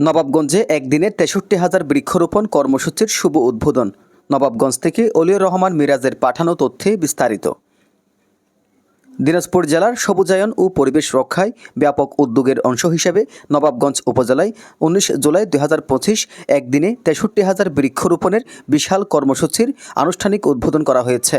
নবাবগঞ্জে একদিনে তেষট্টি হাজার বৃক্ষরোপণ কর্মসূচির শুভ উদ্বোধন। নবাবগঞ্জ থেকে অলিউর রহমান মিরাজের পাঠানো তথ্যে বিস্তারিত। দিনাজপুর জেলার সবুজায়ন ও পরিবেশ রক্ষায় ব্যাপক উদ্যোগের অংশ হিসেবে নবাবগঞ্জ উপজেলায় উনিশ জুলাই দুই হাজার পঁচিশ একদিনে তেষট্টি হাজার বৃক্ষরোপণের বিশাল কর্মসূচির আনুষ্ঠানিক উদ্বোধন করা হয়েছে।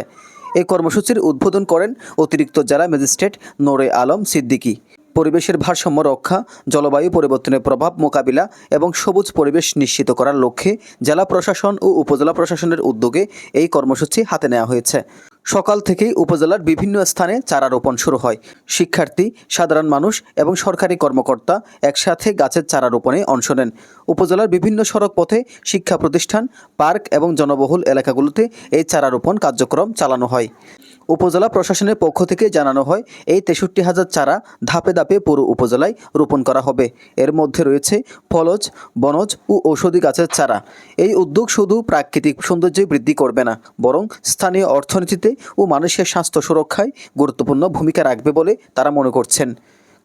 এই কর্মসূচির উদ্বোধন করেন অতিরিক্ত জেলা ম্যাজিস্ট্রেট নোরে আলম সিদ্দিকী। পরিবেশের ভারসাম্য রক্ষা, জলবায়ু পরিবর্তনের প্রভাব মোকাবিলা এবং সবুজ পরিবেশ নিশ্চিত করার লক্ষ্যে জেলা প্রশাসন ও উপজেলা প্রশাসনের উদ্যোগে এই কর্মসূচি হাতে নেওয়া হয়েছে। সকাল থেকেই উপজেলার বিভিন্ন স্থানে চারা রোপণ শুরু হয়। শিক্ষার্থী, সাধারণ মানুষ এবং সরকারি কর্মকর্তা একসাথে গাছের চারা রোপণে অংশ নেন। উপজেলার বিভিন্ন সড়ক পথে শিক্ষা প্রতিষ্ঠান পার্ক এবং জনবহুল এলাকাগুলোতে এই চারা রোপণ কার্যক্রম চালানো হয়। উপজেলা প্রশাসনের পক্ষ থেকে জানানো হয়, এই তেষট্টি হাজার চারা ধাপে ধাপে পুরো উপজেলায় রোপণ করা হবে। এর মধ্যে রয়েছে ফলজ, বনজ ও ঔষধি গাছের চারা। এই উদ্যোগ শুধু প্রাকৃতিক সৌন্দর্য বৃদ্ধি করবে না, বরং স্থানীয় অর্থনীতিতে ও মানুষের স্বাস্থ্য সুরক্ষায় গুরুত্বপূর্ণ ভূমিকা রাখবে বলে তারা মনে করছেন।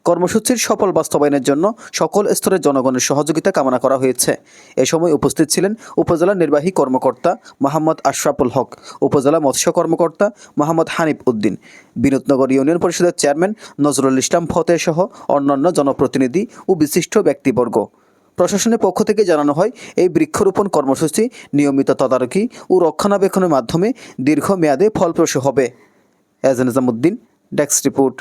কর্মসূচির সফল বাস্তবায়নের জন্য সকল স্তরের জনগণের সহযোগিতা কামনা করা হয়েছে। এ সময় উপস্থিত ছিলেন উপজেলা নির্বাহী কর্মকর্তা মোহাম্মদ আশরাফুল হক, উপজেলা মৎস্য কর্মকর্তা মোহাম্মদ হানিফ উদ্দিন, বিনোদনগর ইউনিয়ন পরিষদের চেয়ারম্যান নজরুল ইসলাম ফতেহ সহ অন্যান্য জনপ্রতিনিধি ও বিশিষ্ট ব্যক্তিবর্গ। প্রশাসনের পক্ষ থেকে জানানো হয়, এই বৃক্ষরোপণ কর্মসূচি নিয়মিত তদারকি ও রক্ষণাবেক্ষণের মাধ্যমে দীর্ঘমেয়াদে ফলপ্রসূ হবে। এজ নিজামুদ্দিন ডেস্ক রিপোর্ট।